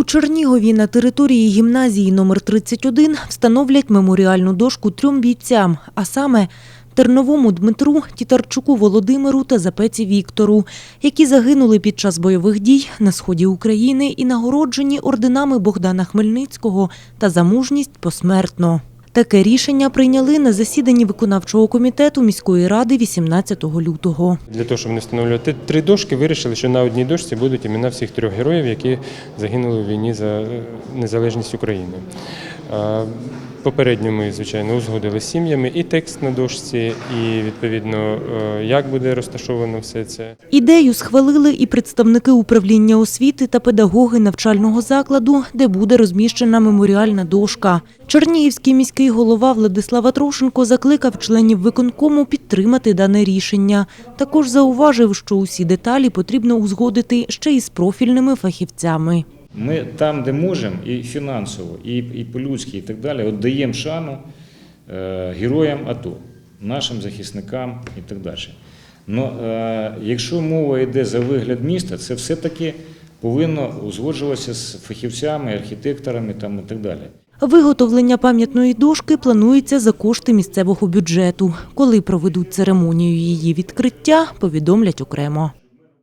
У Чернігові на території гімназії номер 31 встановлять меморіальну дошку трьом бійцям, а саме Терновому Дмитру, Тітарчуку Володимиру та Запеці Віктору, які загинули під час бойових дій на сході України і нагороджені орденами Богдана Хмельницького та за мужність посмертно. Таке рішення прийняли на засіданні виконавчого комітету міської ради 18 лютого. Для того, щоб не встановлювати три дошки, вирішили, що на одній дошці будуть імена всіх трьох героїв, які загинули в війні за е, незалежність України. А, Попередньо ми, звичайно, узгодили з сім'ями і текст на дошці, і відповідно, е, як буде розташовано все це. Ідею схвалили і представники управління освіти та педагоги навчального закладу, де буде розміщена меморіальна дошка. Чернігівський міський голова Владислава Трошенко закликав членів виконкому підтримати дане рішення. Також зауважив, що усі деталі потрібно узгодити ще й з профільними фахівцями. Ми там, де можемо, і фінансово, і, і по-людськи, і так далі, от шану е, героям АТО, нашим захисникам і так далі. Но е, якщо мова йде за вигляд міста, це все-таки повинно узгоджуватися з фахівцями, архітекторами там, і так далі. Виготовлення пам'ятної дошки планується за кошти місцевого бюджету. Коли проведуть церемонію її відкриття, повідомлять окремо.